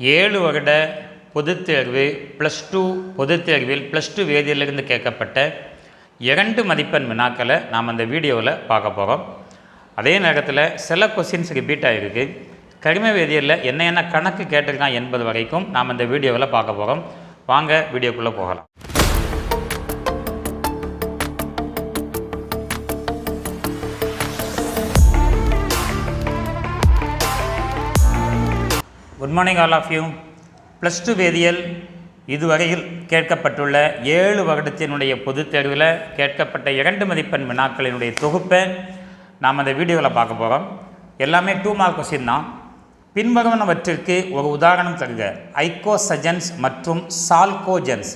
ஏழு வருட பொதுத் தேர்வு ப்ளஸ் டூ பொதுத் தேர்வில் ப்ளஸ் டூ வேதியிலிருந்து கேட்கப்பட்ட இரண்டு மதிப்பெண் வினாக்களை நாம் அந்த வீடியோவில் பார்க்க போகிறோம். அதே நேரத்தில் சில கொஸ்டின்ஸ் ரிப்பீட் ஆகிருக்கு கரிம வேதியியலில் என்ன என்ன கணக்கு கேட்டிருக்கான் என்பது வரைக்கும் நாம் இந்த வீடியோவில் பார்க்க போகிறோம். வாங்க வீடியோக்குள்ளே போகலாம். Good morning all of you plus two வேதியியல் இதுவரையில் கேட்கப்பட்டுள்ள ஏழு வருடத்தினுடைய பொதுத் தேர்வில் கேட்கப்பட்ட இரண்டு மதிப்பெண் வினாக்களினுடைய தொகுப்பை நாம் அந்த வீடியோவில் பார்க்க போகிறோம் எல்லாமே டூ மார்க் கொஸ்டின் தான். பின்வருவனவற்றிற்கு ஒரு உதாரணம் தருக. ஐகோசஜன்ஸ் மற்றும் சால்கோஜன்ஸ்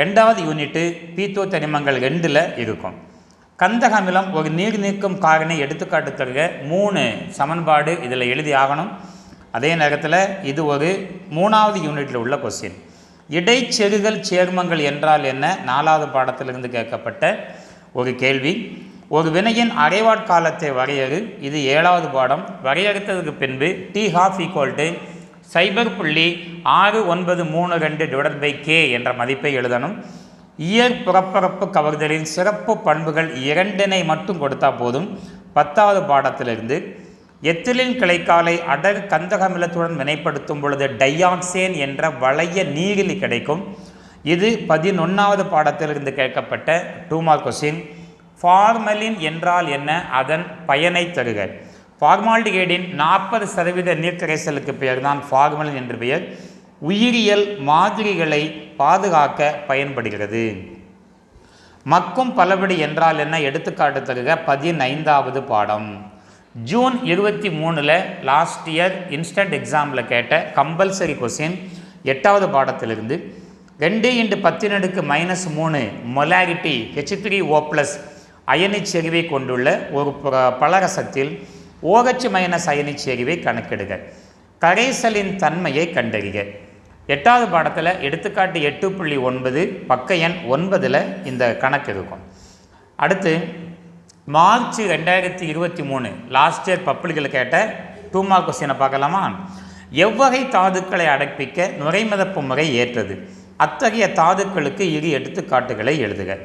ரெண்டாவது யூனிட்டு பீத்தோ தனிமங்கள் ரெண்டில் இருக்கும். கந்தக அமிலம் ஒரு நீர் நீக்கும் காரணி எடுத்துக்காட்டு தருக. மூணு சமன்பாடு இதில் எழுதி ஆகணும். அதே நேரத்தில் இது ஒரு மூணாவது யூனிட்டில் உள்ள கொஸ்டின் இடைச்செருகல் சேர்மங்கள் என்றால் என்ன? நாலாவது பாடத்திலிருந்து கேட்கப்பட்ட ஒரு கேள்வி. ஒரு வினையின் அரைவாட்காலத்தை வரையறு. இது ஏழாவது பாடம். வரையறுத்ததுக்கு பின்பு டி ஹாஃப் ஈக்குவல் டு சைபர் புள்ளி ஆறு ஒன்பது மூணு ரெண்டு டிவைட் பை கே என்ற மதிப்பை எழுதணும். இயற் புறப்பரப்பு கவர்தலின் சிறப்பு பண்புகள் இரண்டினை மட்டும் கொடுத்தா போதும். பத்தாவது பாடத்திலிருந்து எத்திலின் கிளைக்காலை அடர் கந்தகமிலத்துடன் வினைப்படுத்தும் பொழுது டையாக்சேன் என்ற வளைய நீரிலி கிடைக்கும். இது பதினொன்றாவது பாடத்திலிருந்து கேட்கப்பட்ட டூ மார்க் கொஸ்டின். ஃபார்மலின் என்றால் என்ன? அதன் பயனை தருக. ஃபார்மால்டிகேடின் நாற்பது சதவீத நீர்க்கரைசலுக்கு பெயர் தான் ஃபார்மலின் என்று பெயர். உயிரியல் மாதிரிகளை பாதுகாக்க பயன்படுகிறது. மக்கும் பலபடி என்றால் என்ன? எடுத்துக்காட்டு தருக பதினைந்தாவது பாடம். ஜூன் இருபத்தி மூணில் லாஸ்ட் இயர் இன்ஸ்டன்ட் எக்ஸாமில் கேட்ட கம்பல்சரி கொஸ்டின் எட்டாவது பாடத்திலிருந்து ரெண்டு இன்ட்டு பத்தினடுக்கு மைனஸ் மூணு molarity H three O plus அயனிச் செறிவை கொண்டுள்ள ஒரு ப- பலரசத்தில் ஓஹெச் OH மைனஸ் அயனிச் செறிவை கணக்கெடுக. கரைசலின் தன்மையை கண்டறிக. எட்டாவது பாடத்தில் எடுத்துக்காட்டு எட்டு புள்ளி ஒன்பது பக்க எண் ஒன்பதில் இந்த கணக்கு இருக்கும். அடுத்து மார்ச் ரெண்டாயிரத்தி இருபத்தி மூணு லாஸ்ட் இயர் பப்ளிக்கில் கேட்ட டூ மார்க் கொஸ்டினை பார்க்கலாமா? எவ்வகை தாதுக்களை அடைப்பிக்க நுரைமிதப்பு முறை ஏற்றது? அத்தகைய தாதுக்களுக்கு இரு எடுத்துக்காட்டுகளை எழுதுக.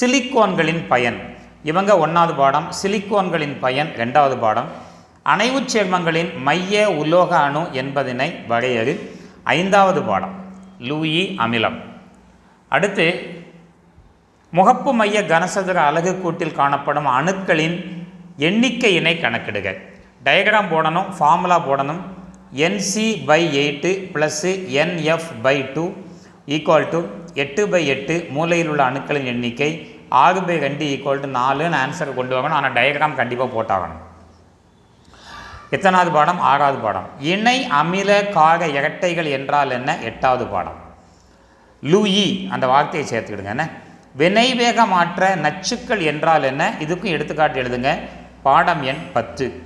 சிலிக்கோன்களின் பயன். இவங்க ஒன்றாவது பாடம். சிலிக்கோன்களின் பயன் ரெண்டாவது பாடம். அணைவுச் சேர்மங்களின் மைய உலோக அணு என்பதனை வரையறு. ஐந்தாவது பாடம். லூயி அமிலம். அடுத்து முகப்பு மைய கனசதுர அலகு கூட்டில் காணப்படும் அணுக்களின் எண்ணிக்கையினை கணக்கிடுக. டயக்ராம் போடணும் ஃபார்முலா போடணும். NC by eight plus NF by two equal to எட்டு பை எட்டு மூலையில் உள்ள அணுக்களின் எண்ணிக்கை ஆறு பை ரெண்டு ஈக்குவல் டு நாலுன்னு ஆன்சர் கொண்டு வாங்கணும். ஆனால் டயக்ராம் கண்டிப்பாக போட்டாகணும். எத்தனாவது பாடம்? ஆறாவது பாடம். இணை அமில கார இரட்டைகள் என்றால் என்ன? எட்டாவது பாடம். லூயி அந்த வார்த்தையை சேர்த்துக்கிடுங்க. என்ன? வினைவேக மாற்ற நச்சுக்கள் என்றால் என்ன? இதுக்கும் எடுத்துக்காட்டு எழுதுங்க. பாடம் எண் பத்து.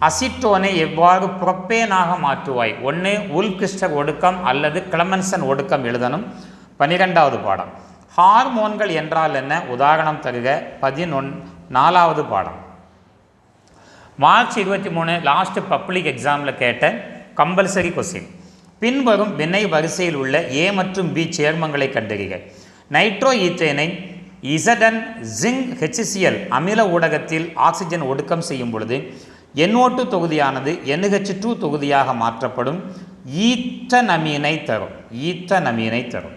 அசிட்டோனை எவ்வாறு புரப்பேனாக மாற்றுவாய்? ஒன்று உல்கிஸ்டர் ஒடுக்கம் அல்லது கிளமன்சன் ஒடுக்கம் எழுதணும். பன்னிரெண்டாவது பாடம். ஹார்மோன்கள் என்றால் என்ன? உதாரணம் தருக. பதினொன் நாலாவது பாடம். மார்ச் இருபத்தி மூணு லாஸ்ட் பப்ளிக் எக்ஸாமில் கேட்ட கம்பல்சரி கொஸ்டின் பின்வரும் வினை வரிசையில் உள்ள ஏ மற்றும் பி சேர்மங்களை கண்டறிக. நைட்ரோ ஈத்தேனை இசடன் ஜிங்க் ஹெச்சிசிஎல் அமில ஊடகத்தில் ஆக்சிஜன் ஒடுக்கம் செய்யும் பொழுது என்ஓட்டு தொகுதியானது என்ஹெச் டூ தொகுதியாக மாற்றப்படும். ஈத்தனமீனை தரும். ஈத்தனமீனை தரும்.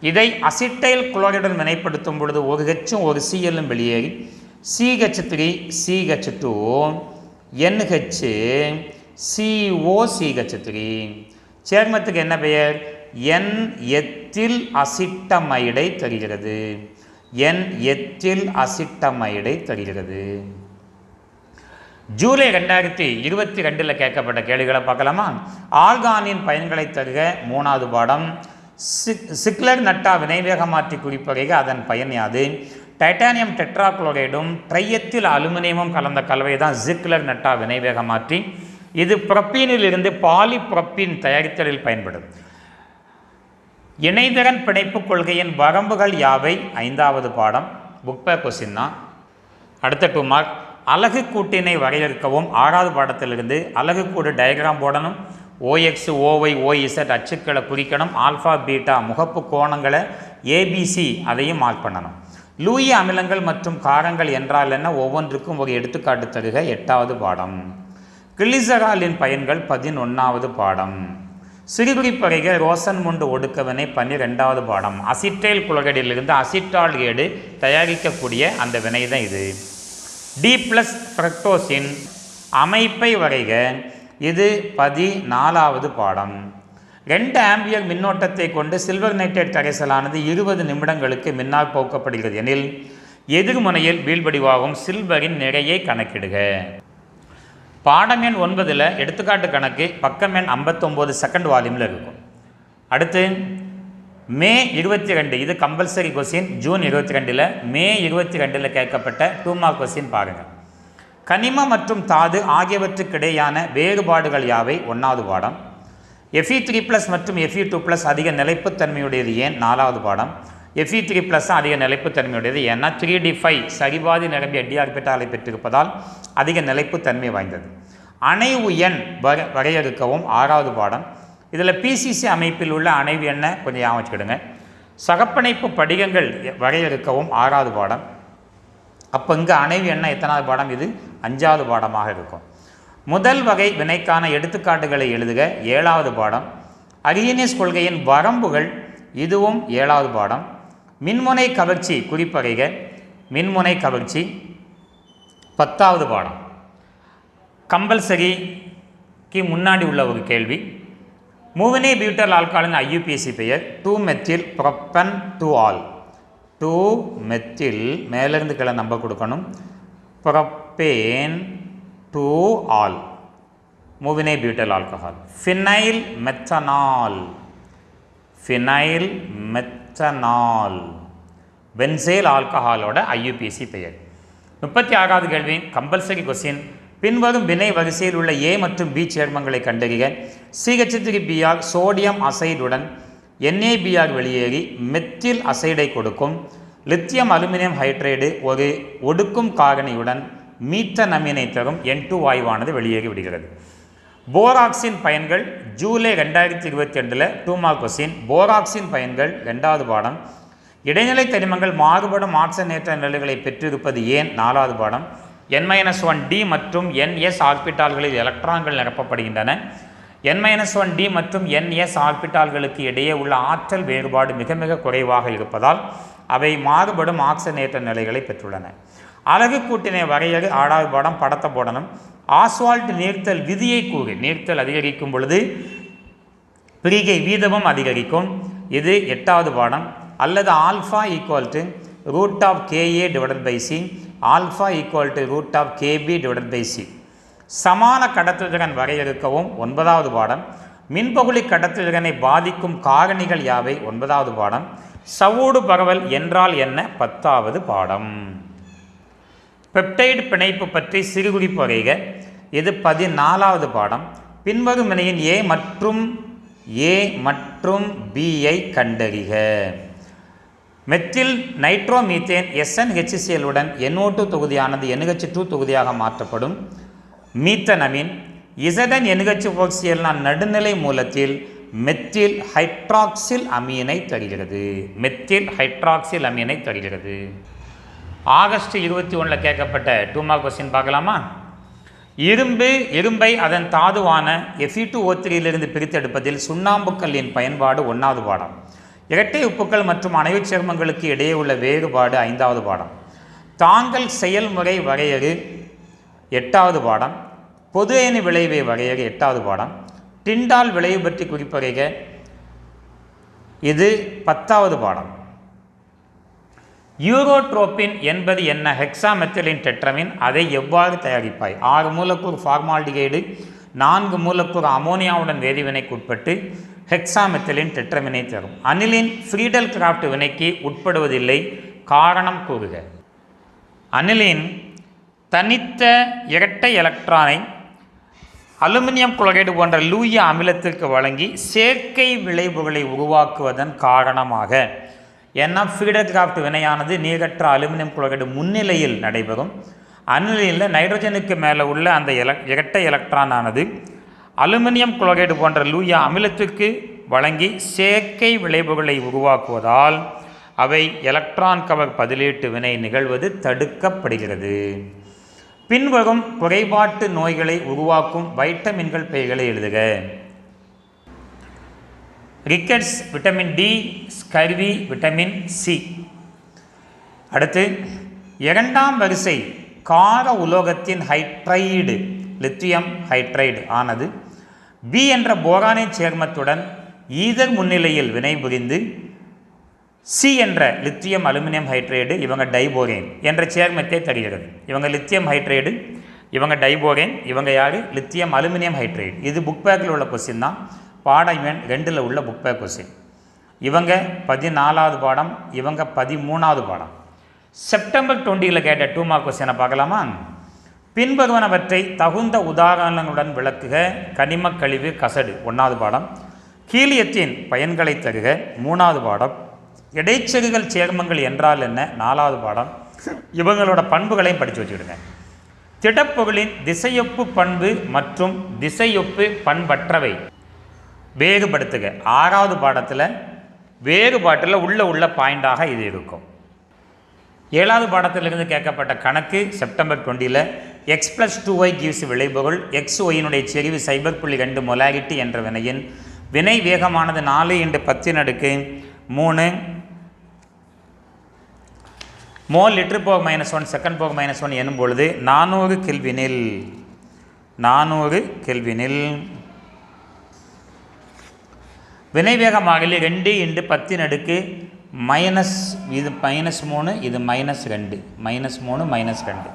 இதை அசிட்டைல் குளோரைடுடன் வினைப்படுத்தும் பொழுது ஒரு ஹெச்சும் ஒரு சிஎல்லும் வெளியேறி CH three CH two NH CO CH three. சேர்மத்துக்கு என்ன பெயர்? என் எத்தில் அசிட்டமைடை தருகிறது. என் எத்தில் அசிட்டமைடை தருகிறது. ஜூலை ரெண்டாயிரத்தி இருபத்தி ரெண்டில் கேட்கப்பட்ட கேள்விகளை பார்க்கலாமா? ஆல்கானின் பயன்களை தருக மூணாவது பாடம். சிக் சிக்லர் நட்டா வினைவேக மாற்றி குறிப்பறைக அதன் பயன் யாது? டைட்டானியம் டெட்ராக்ளோரைடும் ட்ரையத்தில் அலுமினியமும் கலந்த கலவை தான் ஜிக்லர் நட்டா வினைவேக மாற்றி இது புரப்பீனில் இருந்து பாலிபுரப்பீன் தயாரித்தலில் பயன்படும். இணைதிறன் பிணைப்பு கொள்கையின் வரம்புகள் யாவை? ஐந்தாவது பாடம் புக் பே கொஸ்டின் தான். அடுத்த டூ மார்க் அலகு கூட்டினை வரையறுக்கவும் ஆறாவது பாடத்திலிருந்து அலகு கூடு டயக்ராம் போடணும். ஓஎக்ஸ் ஓஒய் ஓஇசட் அச்சுக்களை குறிக்கணும். ஆல்ஃபா பீட்டா முகப்பு கோணங்களை ஏபிசி அதையும் மார்க் பண்ணணும். லூயி அமிலங்கள் மற்றும் காரங்கள் என்றால் என்ன? ஒவ்வொன்றுக்கும் ஒரு எடுத்துக்காட்டு தருக. எட்டாவது பாடம். கிளிசராலின் பயன்கள் பதினொன்றாவது பாடம். சிறுகுறிப்பறைக ரோசன் முண்டு ஒடுக்கவனை பன்னிரெண்டாவது பாடம். அசிட்டைல் குளகடியிலிருந்து அசிட்டால் ஏடு தயாரிக்கக்கூடிய அந்த வினை தான் இது. டி ப்ளஸ் ஃப்ரக்டோஸின் அமைப்பை வரைக இது பதினாலாவது பாடம். ரெண்டு ஆம்பியர் மின்னோட்டத்தை கொண்டு சில்வர் நைட்ரேட் கரைசலானது இருபது நிமிடங்களுக்கு மின்னால் போக்கப்படுகிறது. எனில் எதிர்முனையில் வீழ்வடிவாகும் சில்வரின் நிறையை கணக்கிடுக. பாடம் எண் ஒன்பதில் எடுத்துக்காட்டு கணக்கு பக்கம் எண் ஐம்பத்தொம்போது செகண்ட் வால்யூமில் இருக்கும். அடுத்து மே இருபத்தி ரெண்டு இது கம்பல்சரி கொஸ்டின் ஜூன் இருபத்தி ரெண்டில் மே இருபத்தி ரெண்டில் கேட்கப்பட்ட டூ மார்க் கொஸ்டின் பாருங்கள் கனிம மற்றும் தாது ஆகியவற்றுக்கிடையான வேறுபாடுகள் யாவை? ஒன்றாவது பாடம். எஃப்இ த்ரீ ப்ளஸ் மற்றும் எஃப்இ டூ ப்ளஸ் அதிக நிலைப்புத்தன்மையுடையது ஏன்? நாலாவது பாடம். எஃப்இ த்ரீ ப்ளஸ் அதிக நிலைப்புத்தன்மையுடையது. ஏன்னா த்ரீ டி ஃபைவ் சரிபாதி நிரம்பிய டிஆர்பிட்டாலை பெற்றிருப்பதால் அதிக நிலைப்புத்தன்மை வாய்ந்தது. அணைவு எண் வர வரையறுக்கவும் ஆறாவது பாடம். இதில் பிசிசி அமைப்பில் உள்ள அணைவு எண்ணை கொஞ்சம் ஞாபகம் வச்சுக்கிடுங்க. சகப்பணைப்பு படிகங்கள் வரையறுக்கவும் ஆறாவது பாடம். அப்போ இங்கே அணைவு எண்ணெய் எத்தனாவது பாடம் இது? அஞ்சாவது பாடமாக இருக்கும். முதல் வகை வினைக்கான எடுத்துக்காட்டுகளை எழுதுக. ஏழாவது பாடம். அரியனியஸ் கொள்கையின் வரம்புகள் இதுவும் ஏழாவது பாடம். மின்முனை கவர்ச்சி குறிப்பறைக மின்முனை கவர்ச்சி பத்தாவது பாடம். கம்பல்சரிக்கு முன்னாடி உள்ள ஒரு கேள்வி. மூவினே பியூட்டல் ஆல்காலின் ஐயூபிஎஸ்சி பெயர் two methyl propan two ol. Two methyl மேலேருந்து கீழே நம்ப கொடுக்கணும். Propane two ol. மூவினே butyl alcohol phenyl methanol. Phenyl meth methanol benzyl ஆல்கஹாலோட IUPAC பெயர். முப்பத்தி ஆறாவது கேள்வி கம்பல்சரி கொஸ்டின் பின்வரும் வினை வரிசையில் உள்ள ஏ மற்றும் பி சேர்மங்களை கண்டறிக. C H B R sodium அசைடுடன் NABR வெளியேறி மெத்தில் அசைடை கொடுக்கும். லித்தியம் அலுமினியம் ஹைட்ரைடு ஒரு ஒடுக்கும் காரணியுடன் மீத்தனமீனை தரும் என் டூ வாயுவானது வெளியேறி விடுகிறது. போராக்சின் பயன்கள் ஜூலை ரெண்டாயிரத்தி இருபத்தி ரெண்டில் டூ மார்க் கொஸ்டின் போராக்சின் பயன்கள் ரெண்டாவது பாடம். இடைநிலை தனிமங்கள் மாறுபடும் ஆக்சனேற்ற நிலைகளை பெற்றிருப்பது ஏன் நாலாவது பாடம்? என் மைனஸ் ஒன் டி மற்றும் என்எஸ் ஆர்பிட்டால்களில் எலக்ட்ரான்கள் நிரப்பப்படுகின்றன. என் மைனஸ் ஒன் டி மற்றும் என்எஸ் ஆர்பிட்டால்களுக்கு இடையே உள்ள ஆற்றல் வேறுபாடு மிக மிக குறைவாக இருப்பதால் அவை மாறுபடும் ஆக்சனேற்ற நிலைகளை பெற்றுள்ளன. அழகு கூட்டினை வரையறு ஆடாவது பாடம் படத்தை போடணும். ஆஸ்வால்ட் நீர்த்தல் விதியை கூறு. நீர்த்தல் அதிகரிக்கும் பொழுது பிரிகை வீதமும் அதிகரிக்கும். இது எட்டாவது பாடம். அல்லது alpha equal to root of K A divided by C alpha equal to root of K B divided by C சமான கடத்துதிறன் வரையறுக்கவும் ஒன்பதாவது பாடம். மின்பகுளி கடத்துதிறனை பாதிக்கும் காரணிகள் யாவை? ஒன்பதாவது பாடம். சவூடு பரவல் என்றால் என்ன? பத்தாவது பாடம். பெப்டைடு பிணைப்பு பற்றி சிறுகுறிப்பு வரைக. இது பதினாலாவது பாடம். பின்வரும் வினையின் ஏ மற்றும் ஏ மற்றும் பியை கண்டறிக. மெத்தில் நைட்ரோமீத்தேன் SnHCl உடன் NO2 தொகுதியானது NH2 டூ தொகுதியாக மாற்றப்படும். மீத்தனமின் இசடன் NH4Cl நான் நடுநிலை மூலத்தில் மெத்தில் ஹைட்ராக்சில் அமீனை தருகிறது. மெத்தில் ஹைட்ராக்சில் அமீனை தருகிறது. ஆகஸ்ட் இருபத்தி ஒன்றில் கேட்கப்பட்ட டூ மார்க் கொஸ்டின் பார்க்கலாமா? இரும்பு இரும்பை அதன் தாதுவான எஃபி டூ ஓ த்ரீலிருந்து பிரித்தெடுப்பதில் சுண்ணாம்புக்கல்லின் பயன்பாடு ஒன்றாவது பாடம். இரட்டை உப்புக்கள் மற்றும் அணைவுச் சேர்மங்களுக்கு இடையே உள்ள வேறுபாடு ஐந்தாவது பாடம். தாங்கள் செயல்முறை வரையறு எட்டாவது பாடம். பொது அணி விளைவை வரையறு எட்டாவது பாடம். டிண்டால் விளைவு பற்றி குறிப்பறைக. இது பத்தாவது பாடம். யூரோட்ரோப்பின் என்பது என்ன? ஹெக்ஸாமெத்திலின் டெட்ரமின் அதை எவ்வாறு தயாரிப்பாய்? ஆறு மூலக்கூறு ஃபார்மால்டிகைடு நான்கு மூலக்கூறு அமோனியாவுடன் வேதிவினைக்கு உட்பட்டு ஹெக்ஸாமெத்திலின் டெட்ரமினை தரும். அனிலின் ஃப்ரீடல் கிராஃப்ட் வினைக்கு உட்படுவதில்லை. காரணம் கூறுக. அனிலின் தனித்த இரட்டை எலக்ட்ரானை அலுமினியம் குளோரைடு போன்ற லூய அமிலத்திற்கு வழங்கி செயற்கை விளைவுகளை உருவாக்குவதன் காரணமாக ஏன்னா ஃபீடர் கிராஃப்ட் வினையானது நீரற்ற அலுமினியம் குளோரைடு முன்னிலையில் நடைபெறும். அந்நிலையில் நைட்ரஜனுக்கு மேலே உள்ள அந்த எலக் இரட்டை எலக்ட்ரான் ஆனது அலுமினியம் குளோரைடு போன்ற லூயா அமிலத்துக்கு வழங்கி செயற்கை விளைவுகளை உருவாக்குவதால் அவை எலக்ட்ரான் கவர் பதிலீட்டு வினை நிகழ்வது தடுக்கப்படுகிறது. பின்வரும் குறைபாட்டு நோய்களை உருவாக்கும் வைட்டமின்கள் பெயர்களை எழுதுக. Rickets vitamin D scurvy vitamin C அடுத்து இரண்டாம் வரிசை கார உலோகத்தின் ஹைட்ரைடு லித்தியம் ஹைட்ரைடு ஆனது பி என்ற போரானின் சேர்மத்துடன் ஈதர் முன்னிலையில் வினைபுரிந்து சி என்ற லித்தியம் அலுமினியம் ஹைட்ரைடு இவங்க டைபோரேன் என்ற சேர்மத்தை தருகிறது. இவங்க லித்தியம் ஹைட்ரைடு இவங்க டைபோரேன் இவங்க யார்? லித்தியம் அலுமினியம் ஹைட்ரைடு இது புக் பேக்கில் உள்ள கொஸ்டின் தான். பாடம் எண் ரெண்டில் உள்ள புக் பேக் கொஸ்டின் இவங்க பதினாலாவது பாடம் இவங்க பதிமூணாவது பாடம். செப்டம்பர் டுவெண்ட்டியில் கேட்ட டூ மார்க் கொஸ்டினை பார்க்கலாமா? பின்வருவனவற்றை தகுந்த உதாரணங்களுடன் விளக்குக கனிமக் கழிவு கசடு ஒன்றாவது பாடம். கீழியத்தின் பயன்களை தருக மூணாவது பாடம். இடைச்செருகல் சேர்மங்கள் என்றால் என்ன? நாலாவது பாடம். இவங்களோட பண்புகளையும் படித்து வச்சுக்கிடுங்க. திடப்பொருளின் திசையொப்பு பண்பு மற்றும் திசையொப்பு பண்பற்றவை. வேறுபடுத்துக. ஆறாவது பாடத்தில் வேறுபாட்டில் உள்ள உள்ள பாயிண்டாக இது இருக்கும். ஏழாவது பாடத்திலிருந்து கேட்கப்பட்ட கணக்கு செப்டம்பர் டுவெண்ட்டியில் X plus two Y gives விளைபொருள் எக்ஸ் ஒயினுடைய செறிவு சைபர் புள்ளி ரெண்டு மொலாரிட்டி என்ற வினையின் வினை வேகமானது நாலு இன்று பத்தின் அடுக்கு மூணு மோல் லிட்டர் போக மைனஸ் ஒன் செகண்ட் போக மைனஸ் ஒன் எனும் பொழுது நானூறு கெல்வினில் நானூறு கெல்வினில் வினைவேகமாகலி ரெண்டு இன்று பத்தின் அடுக்கு மைனஸ் இது மைனஸ் மூணு இது மைனஸ் ரெண்டு. மைனஸ் மூணு மைனஸ் ரெண்டு.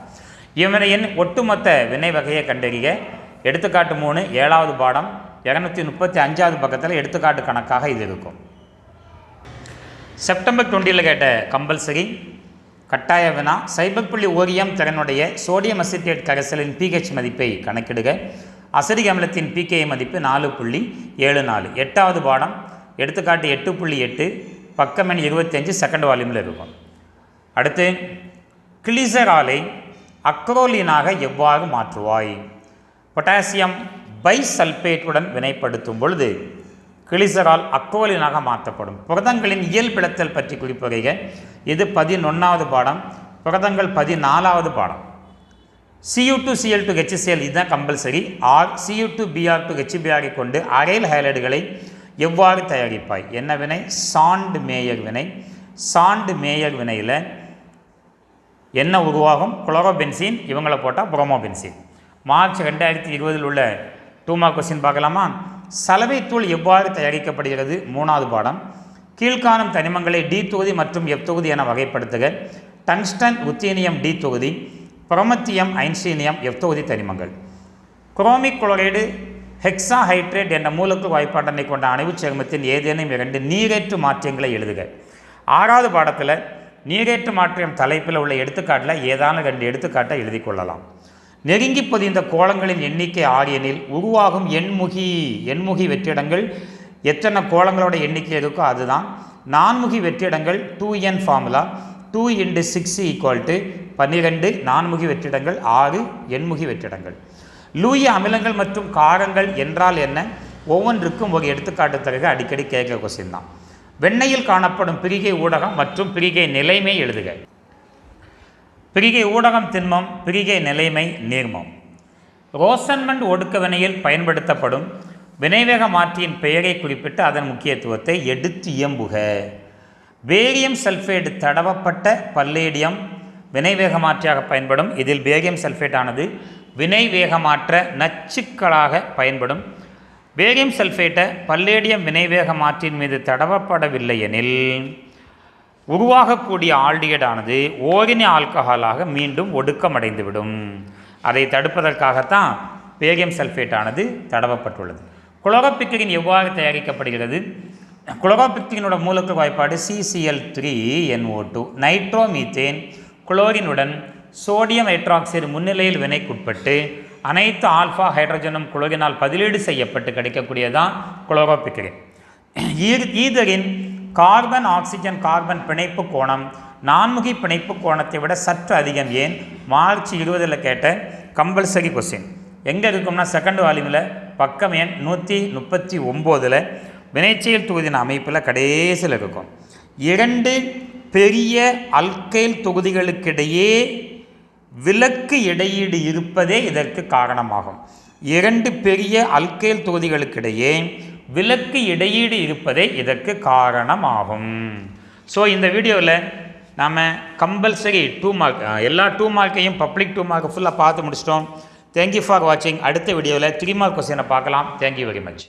இவனையின் ஒட்டுமொத்த வினை வகையை கண்டறிய எடுத்துக்காட்டு மூணு ஏழாவது பாடம் இரநூத்தி முப்பத்தி அஞ்சாவது பக்கத்தில் எடுத்துக்காட்டு கணக்காக இது இருக்கும். செப்டம்பர் டுவெண்ட்டியில் கேட்ட கம்பல்சரி கட்டாய வினா சைபர் புள்ளி ஓரியம் திறனுடைய சோடியம் அசிட்டேட் கரைசலின் பிஹெச் மதிப்பை கணக்கிடுக. அசரிக் அமிலத்தின் பிகே மதிப்பு நாலு புள்ளி ஏழு நாலு. எட்டாவது பாடம் எடுத்துக்காட்டு எட்டு புள்ளி எட்டு பக்கமெண் இருபத்தஞ்சு செகண்ட் வால்யூமில் இருக்கும். அடுத்து கிளிசராலை அக்ரோலினாக எவ்வாறு மாற்றுவாய்? பொட்டாசியம் பைசல்பேட்டுடன் வினைப்படுத்தும் பொழுது கிளிசரால் அக்ரோலினாக மாற்றப்படும். புரதங்களின் இயல்பிழத்தல் பற்றி குறிப்புரைக இது பதினொன்றாவது பாடம் புரதங்கள் பதினாலாவது பாடம். C U two C L two H C C L இதுதான் compulsory or C U two B R two ஹெச்பிஆரை கொண்டு அரைல் ஹைலைடுகளை எவ்வாறு தயாரிப்பாய்? என்ன வினை? சாண்ட் மேயர் வினை. சாண்ட் மேயர் வினையில் என்ன உருவாகும்? குளோரோபென்சின் இவங்களை போட்டால் புரோமோபென்சின். மார்ச் ரெண்டாயிரத்தி இருபதில் உள்ள டூ மார்க் கொஸ்டின் பார்க்கலாமா? சலவைத்தூள் எவ்வாறு தயாரிக்கப்படுகிறது? மூணாவது பாடம். கீழ்காணும் தனிமங்களை டி தொகுதி மற்றும் எஃப் தொகுதி என வகைப்படுத்துக. டங்ஸ்டன் உத்தீனியம் டி தொகுதி. குரோமத்தியம் ஐன்சீனியம் எஃப் தொகுதி தனிமங்கள். குரோமிக் குளோரைடு ஹெக்ஸா ஹைட்ரேட் என்ற மூலக்கு வாய்ப்பாட்டனை கொண்ட அணைவுச் சேர்மத்தின் ஏதேனும் இரண்டு நீரேற்று மாற்றியங்களை எழுதுக. ஆறாவது பாடத்தில் நீரேற்று மாற்றியம் தலைப்பில் உள்ள எடுத்துக்காட்டில் ஏதான ரெண்டு எடுத்துக்காட்டை எழுதி கொள்ளலாம். நெருங்கி பொதிந்த கோலங்களின் எண்ணிக்கை ஆரியனில் உருவாகும் எண்முகி எண்முகி வெற்றிடங்கள் எத்தனை கோலங்களோட எண்ணிக்கை இருக்கோ அதுதான். நான்முகி வெற்றிடங்கள் two N formula two into six equal to பன்னிரெண்டு நான்முகி வெற்றிடங்கள் ஆறு எண்முகி வெற்றிடங்கள். லூய அமிலங்கள் மற்றும் காரங்கள் என்றால் என்ன? ஒவ்வொன்றுக்கும் ஒரு எடுத்துக்காட்டு தருக அடிக்கடி கேட்க கொஸ்டின் தான். வெண்ணையில் காணப்படும் பிரிகை ஊடகம் மற்றும் பிரிகை நிலைமை எழுதுக. பிரிகை ஊடகம் திண்மம் பிரிகை நிலைமை நீர்மம். ரோசன்மண்ட் ஒடுக்க வினையில் பயன்படுத்தப்படும் வினைவேக மாற்றியின் பெயரை குறிப்பிட்டு அதன் முக்கியத்துவத்தை எடுத்து இயம்புக. பேரியம் சல்ஃபேடு தடவப்பட்ட பல்லேடியம் வினைவேகமாற்றியாக பயன்படும். இதில் பேரியம் சல்ஃபேட் ஆனது வினைவேகமாற்ற நச்சுக்களாக பயன்படும். பேரியம் சல்ஃபேட்டை பல்லேடியம் வினைவேக மாற்றின் மீது தடவப்படவில்லை எனில் உருவாகக்கூடிய ஆல்டிகைடானது ஓரினி ஆல்கஹாலாக மீண்டும் ஒடுக்கமடைந்துவிடும். அதை தடுப்பதற்காகத்தான் பேரியம் சல்ஃபேட்டானது தடவப்பட்டுள்ளது. குளோரோபிக்ரின் எவ்வாறு தயாரிக்கப்படுகிறது? குளோரோபிக்ரினோட மூலக்கு வாய்ப்பாடு C C L three N O two nitromethane குளோரினுடன் sodium hydroxide முன்னிலையில் வினைக்குட்பட்டு அனைத்து ஆல்ஃபா ஹைட்ரஜனும் குளோரினால் பதிலீடு செய்யப்பட்டு கிடைக்கக்கூடியதான் குளோரோபிக்ரின். ஈர் ஈதரின் கார்பன் ஆக்சிஜன் கார்பன் பிணைப்பு கோணம் நான்முகி பிணைப்பு கோணத்தை விட சற்று அதிகம். ஏன்? மார்ச் இருபதில் கேட்ட கம்பல்சரி கொஸ்டின். எங்கே இருக்கும்னா செகண்ட் வால்யூமில் பக்கம் எண் நூற்றி முப்பத்தி ஒம்போதில் வினைச்செயல் தொகுதியின் அமைப்பில் கடைசியில் இருக்கும். இரண்டு பெரிய அல்கைல் தொகுதிகளுக்கிடையே விலக்கு இடையீடு இருப்பதே இதற்கு காரணமாகும். இரண்டு பெரிய அல்கைல் தொகுதிகளுக்கிடையே விலக்கு இடையீடு இருப்பதே இதற்கு காரணமாகும். ஸோ இந்த வீடியோவில் நாம் கம்பல்சரி டூ மார்க் எல்லா டூ மார்க்கையும் பப்ளிக் டூ மார்க் ஃபுல்லாக பார்த்து முடிச்சிட்டோம். தேங்க்யூ ஃபார் வாட்சிங் அடுத்த வீடியோவில் த்ரீ மார்க் கொஸ்டினை பார்க்கலாம். Thank you very much